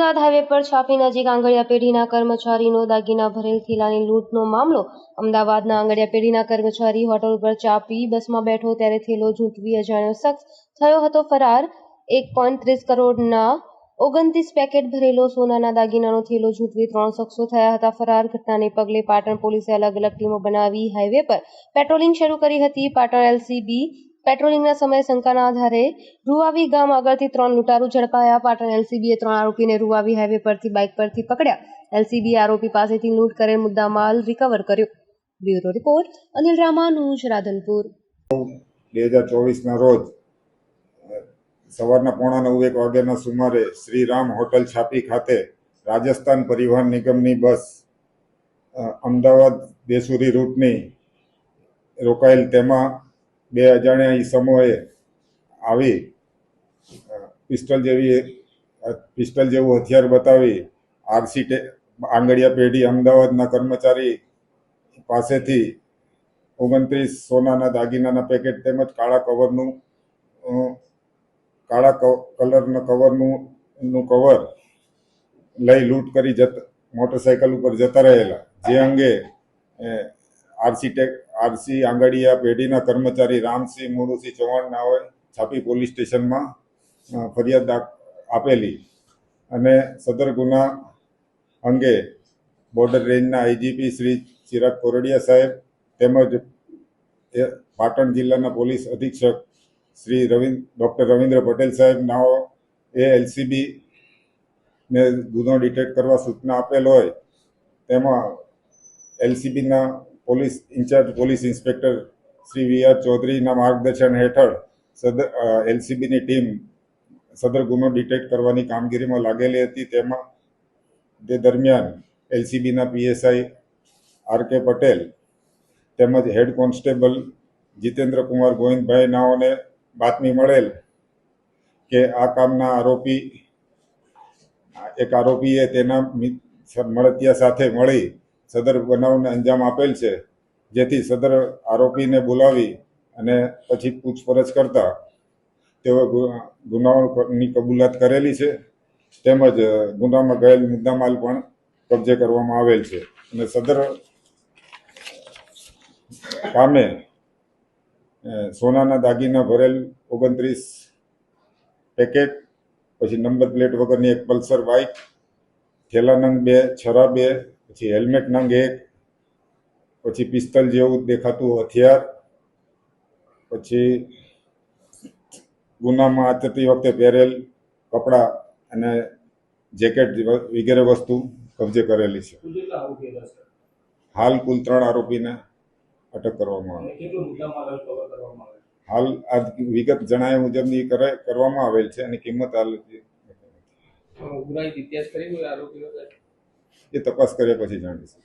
Ahmedabad highway પર છાપી નજીક આંગળિયા પેઢીના કર્મચારીનો દાગીના ભરેલ થેલાની લૂંટનો મામલો. અમદાવાદના આંગળિયા પેઢીના કર્મચારી હોટલ પર ચા બસમાં બેઠો ત્યારે થેલો ઝૂંટવી અજાણ્યો શખ્સ થયો હતો ફરાર. એક પોઈન્ટ ત્રીસ કરોડના ઓગણત્રીસ પેકેટ ભરેલો સોનાના દાગીનાનો થેલો ઝૂંટવી ત્રણ શખ્સો થયા હતા ફરાર. ઘટનાને પગલે પાટણ પોલીસે અલગ અલગ ટીમો બનાવી હાઈવે પર પેટ્રોલિંગ શરૂ કરી હતી. પાટણ એલસીબી પેટ્રોલિંગના સમયે શંકાના આધારે રૂવાવી ગામ આગળથી ત્રણ લૂંટારૂ ઝડપાયા. પાટણ એલસીબીએ ત્રણ આરોપીને રૂવાવી હાઈવે પરથી બાઇક પરથી પકડ્યા. એલસીબીએ આરોપી પાસેથી લૂંટ કરેલ મુદ્દામાલ રિકવર કર્યો. Bureau report, Anil Ramanuj Radhanpur. બે હજાર ચોવીસના રોજ સવારના પોણા નવ એક વાગ્યાના સુમારે શ્રીરામ હોટલ છાપી ખાતે રાજસ્થાન પરિવહન નિગમની બસ અમદાવાદ દેસુરી રૂટની રોકાયેલ તેમાં બે અજાણ્યા ઈસમોએ આવી પિસ્ટલ જેવી પિસ્ટલ જેવું હથિયાર બતાવી, આરસી આંગડિયા પેઢી અમદાવાદના કર્મચારી પાસેથી ઓગણત્રીસ સોનાના દાગીનાના પેકેટ તેમજ કાળા કવરનું કાળા કલરના કવરનું, નું કવર લઈ લૂંટ કરી જત, મોટરસાયકલ ઉપર જતા રહેલા. જે અંગે આરસી ટેક, આરસી આંગડિયા પેઢીના કર્મચારી રામસિંહ મુળુસિંહ ચૌહાણ નાઓએ છાપી પોલીસ સ્ટેશનમાં ફરિયાદ આપેલી. અને સદર ગુના અંગે બોર્ડર રેન્જના આઈજીપી શ્રી ચિરાગ કોરડિયા સાહેબ તેમજ પાટણ જિલ્લાના પોલીસ અધિક્ષક શ્રી રવિન્દ્ર ડૉક્ટર રવિન્દ્ર પટેલ સાહેબ નાઓ એ એલસીબી ને ગુનો ડિટેક્ટ કરવા સૂચના આપેલ હોય, તેમાં એલસીબીના police in-charge, police inspector Shri V R ચૌધરીના માર્ગદર્શન હેઠળ સદર એલસીબીની ટીમ સદર ગુનો ડિટેક્ટ કરવાની કામગીરીમાં લાગેલી હતી. તેમાં તે દરમિયાન એલસીબીના પીએસઆઈ આર કે પટેલ તેમજ હેડ કોન્સ્ટેબલ જીતેન્દ્ર કુમાર ગોવિંદભાઈ નાઓને બાતમી મળેલ કે આ કામના આરોપી, એક આરોપીએ તેના મળતિયા સાથે મળી સદર બનાવને અંજામ આપેલ છે, જેથી સદર આરોપીને બોલાવી અને પછી પૂછપરછ કરતા તેઓ ગુનાઓની કબૂલાત કરેલી છે, તેમજ ગુનામાં ગયેલ મુદ્દામાલ પણ કબજે કરવામાં આવેલ છે. અને સદર કામે સોનાના દાગીના ભરેલ ઓગણત્રીસ પેકેટ, પછી નંબર પ્લેટ વગરની એક પલ્સર બાઇક, થેલાનંગ બે, છરા બે પછી હેલ્મેટ નંગ એક પછી પિસ્તલ જેવું દેખાતું હથિયાર પછી ગુનામાં આચરતી વખતે પહેરેલ કપડાં અને જેકેટ વગેરે વસ્તુ કબજે કરેલી છે. હાલ કુલ ત્રણ આરોપીને અટક કરવામાં આવી. હાલ આ વિગત જણાવ્યા મુજબની કરે કરવામાં આવેલ છે અને કિંમત હાલ ગુનાહિત ઇતિહાસ કરી આરોપીઓ એ તપાસ કર્યા પછી જાણીશું.